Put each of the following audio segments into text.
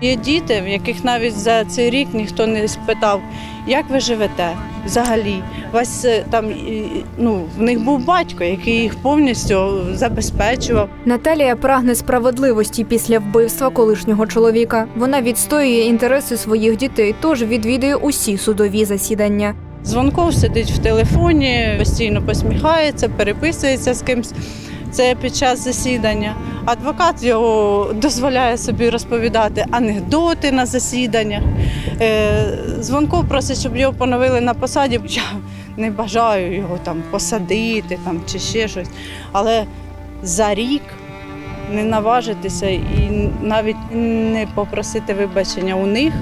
Є діти, в яких навіть за цей рік ніхто не спитав, як ви живете взагалі. Вас е, там ну, в них був батько, який їх повністю забезпечував. Наталія прагне справедливості після вбивства колишнього чоловіка. Вона відстоює інтереси своїх дітей, тож відвідує усі судові засідання. Дзвонков сидить в телефоні, постійно посміхається, переписується з кимсь. Це під час засідання. Адвокат його дозволяє собі розповідати анекдоти на засіданнях. Е, просить, щоб його поновили на посаді. Я не бажаю його там посадити там, чи ще щось. Але за рік не наважитися і навіть не попросити вибачення у них.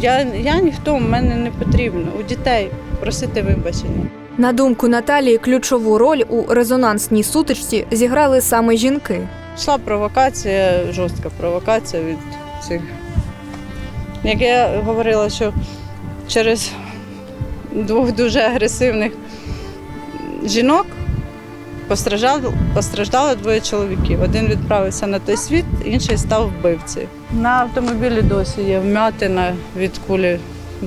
Я, я ніхто, в мене не потрібно. У дітей просити вибачення. На думку Наталії, ключову роль у резонансній сутичці зіграли саме жінки. Пішла провокація, жорстка провокація від цих. Як я говорила, що через двох дуже агресивних жінок постраждало, двоє чоловіків. Один відправився на той світ, інший став вбивцею. На автомобілі досі є вмятина від кулі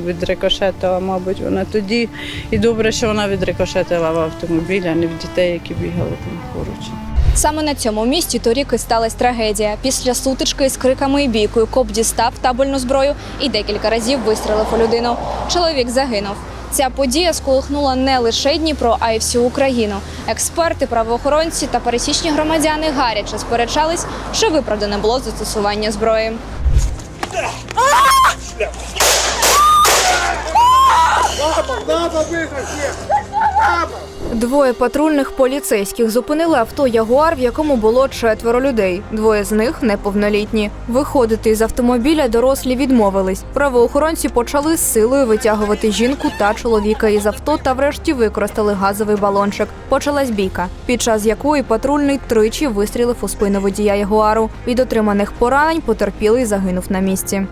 відрикошетила, мабуть, вона тоді. І добре, що вона відрикошетила в автомобілі, а не в дітей, які бігали там поруч. Саме на цьому місці торік і сталася трагедія. Після сутички з криками і бійкою коп дістав табельну зброю і декілька разів вистрелив у людину. Чоловік загинув. Ця подія сколихнула не лише Дніпро, а й всю Україну. Експерти, правоохоронці та пересічні громадяни гаряче сперечались, що виправдане було застосування зброї. Двоє патрульних поліцейських зупинили авто Ягуар, в якому було четверо людей. Двоє з них неповнолітні. Виходити з автомобіля дорослі відмовились. Правоохоронці почали з силою витягувати жінку та чоловіка із авто та врешті використали газовий балончик. Почалась бійка, під час якої патрульний тричі вистрілив у спину водія Ягуару. Від отриманих поранень потерпілий загинув на місці.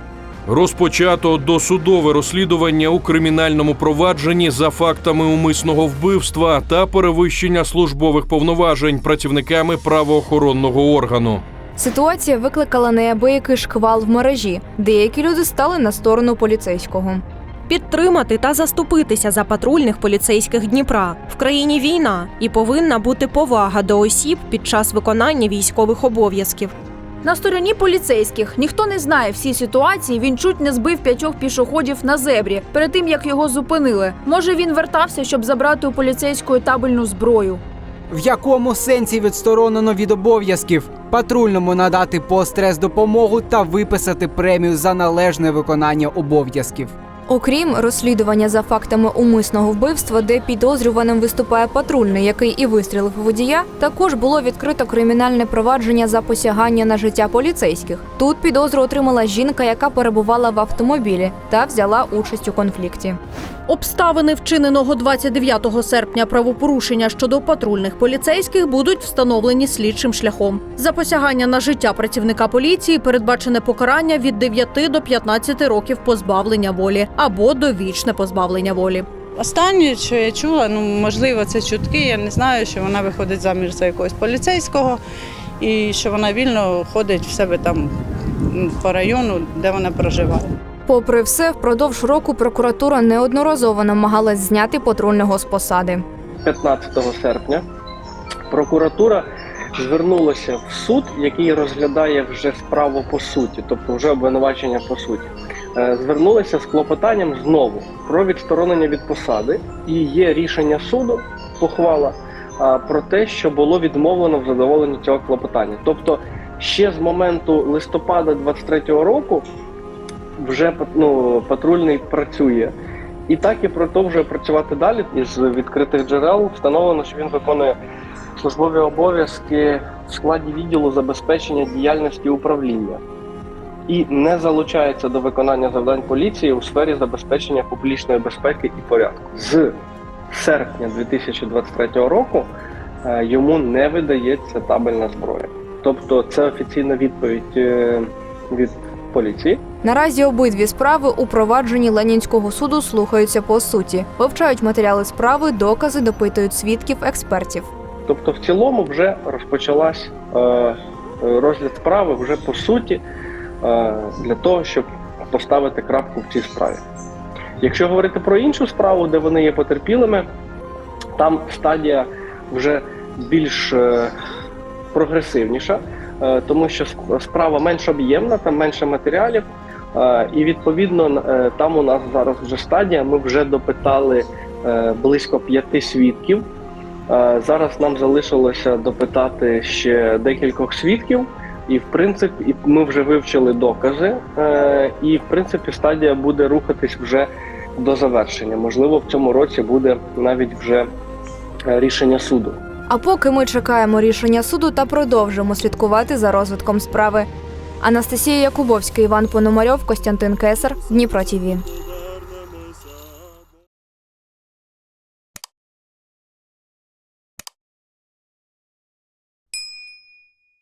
Розпочато досудове розслідування у кримінальному провадженні за фактами умисного вбивства та перевищення службових повноважень працівниками правоохоронного органу. Ситуація викликала неабиякий шквал в мережі. Деякі люди стали на сторону поліцейського. підтримати та заступитися за патрульних поліцейських Дніпра. В країні війна і повинна бути повага до осіб під час виконання військових обов'язків. На стороні поліцейських ніхто не знає всі ситуації. Він чуть не збив п'ятьох пішоходів на зебрі перед тим як його зупинили. Може він вертався, щоб забрати у поліцейської табельну зброю. В якому сенсі відсторонено від обов'язків патрульному надати пострес допомогу та виписати премію за належне виконання обов'язків. Окрім розслідування за фактами умисного вбивства, де підозрюваним виступає патрульний, який і вистрілив водія, також було відкрито кримінальне провадження за посягання на життя поліцейських. Тут підозру отримала жінка, яка перебувала в автомобілі та взяла участь у конфлікті. Обставини вчиненого 29 серпня правопорушення щодо патрульних поліцейських будуть встановлені слідчим шляхом. За посягання на життя працівника поліції передбачене покарання від 9 до 15 років позбавлення волі або довічне позбавлення волі. Останнє, що я чула, ну можливо, це чутки. Я не знаю, що вона виходить заміж за якогось поліцейського і що вона вільно ходить в себе там по району, де вона проживає. Попри все, впродовж року прокуратура неодноразово намагалась зняти патрульного з посади. 15 серпня прокуратура звернулася в суд, який розглядає вже справу по суті, тобто вже обвинувачення по суті. Е, Звернулася з клопотанням знову про відсторонення від посади, і є рішення суду, похвала про те, що було відмовлено в задоволенні цього клопотання. Тобто, ще з моменту листопада 23-го року вже ну, патрульний працює. І так і продовжує працювати далі. Із відкритих джерел встановлено, що він виконує службові обов'язки в складі відділу забезпечення діяльності управління і не залучається до виконання завдань поліції у сфері забезпечення публічної безпеки і порядку. З серпня 2023 року е, йому не видається табельна зброя. Тобто, це офіційна відповідь е, від поліції. Наразі обидві справи у провадженні Ленінського суду слухаються по суті, вивчають матеріали справи, докази, допитують свідків, експертів. Тобто, в цілому вже розпочалась е, розгляд справи вже по суті. е, для того, щоб поставити крапку в цій справі. Якщо говорити про іншу справу, де вони є потерпілими, там стадія вже більш е, прогресивніша, тому що сп- справа менш об'ємна, там менше матеріалів. Е, І відповідно е, там у нас зараз вже стадія. Ми вже допитали е, близько п'яти свідків. Зараз нам залишилося допитати ще декількох свідків, і в принципі ми вже вивчили докази. І в принципі стадія буде рухатись вже до завершення. Можливо, в цьому році буде навіть вже рішення суду. А поки ми чекаємо рішення суду та продовжимо слідкувати за розвитком справи. Анастасія Якубовська, Іван Пономарьов, Костянтин Кесар, Дніпро ТІВІ.